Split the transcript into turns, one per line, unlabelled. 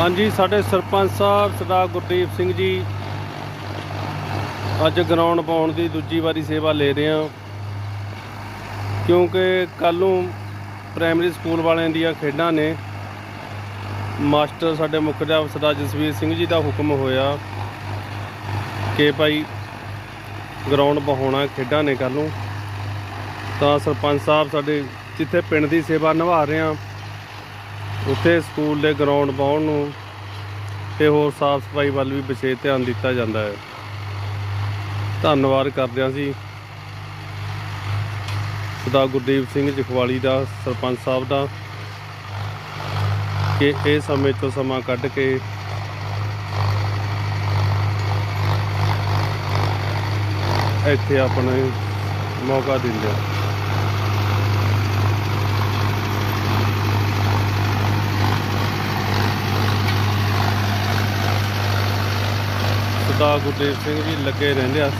ਹਾਂਜੀ, ਸਾਡੇ ਸਰਪੰਚ ਸਾਹਿਬ ਸਰਦਾਰ ਗੁਰਦੀਪ ਸਿੰਘ ਜੀ ਅੱਜ ਗਰਾਊਂਡ ਪਾਉਣ ਦੀ ਦੂਜੀ ਵਾਰੀ ਸੇਵਾ ਲੈ ਰਹੇ ਹਾਂ। ਕਿਉਂਕਿ ਕੱਲ ਨੂੰ ਪ੍ਰਾਇਮਰੀ ਸਕੂਲ ਵਾਲਿਆਂ ਦੀਆਂ ਖੇਡਾਂ ਨੇ। ਮਾਸਟਰ ਸਾਡੇ ਮੁੱਖ ਅਧਿਆਪਕ ਸਰਦਾਰ ਜਸਵੀਰ ਸਿੰਘ ਜੀ ਦਾ ਹੁਕਮ ਹੋਇਆ ਕਿ ਭਾਈ ਗਰਾਊਂਡ ਬਹਾਉਣਾ ਖੇਡਾਂ ਨੇ ਕੱਲ ਨੂੰ। ਤਾਂ ਸਰਪੰਚ ਸਾਹਿਬ ਸਾਡੇ ਜਿੱਥੇ ਪਿੰਡ ਦੀ ਸੇਵਾ ਨਿਭਾ ਰਹੇ ਆ ਉੱਥੇ ਸਕੂਲ ਦੇ ਗਰਾਊਂਡ ਪਾਉਣ ਨੂੰ ਤੇ ਹੋਰ ਸਾਫ਼ ਸਫ਼ਾਈ ਵੱਲ ਵੀ ਵਿਸ਼ੇਸ਼ ਧਿਆਨ ਦਿੱਤਾ ਜਾਂਦਾ ਹੈ। ਧੰਨਵਾਦ ਕਰਦੇ ਹਾਂ ਜੀ ਸਰਦਾਰ ਗੁਰਦੀਪ ਸਿੰਘ ਜਖਵਾਲੀ ਦਾ, ਸਰਪੰਚ ਸਾਹਿਬ ਦਾ, ਕਿ ਇਹ ਸਮੇਂ ਤੋਂ ਸਮਾਂ ਕੱਢ ਕੇ ਇੱਥੇ ਆਪਣੇ ਮੌਕਾ ਦਿੰਦੇ ਆ। ਸਰਦਾਰ ਗੁਰਦੇਵ ਸਿੰਘ ਜੀ ਲੱਗੇ ਰਹਿੰਦੇ ਆ।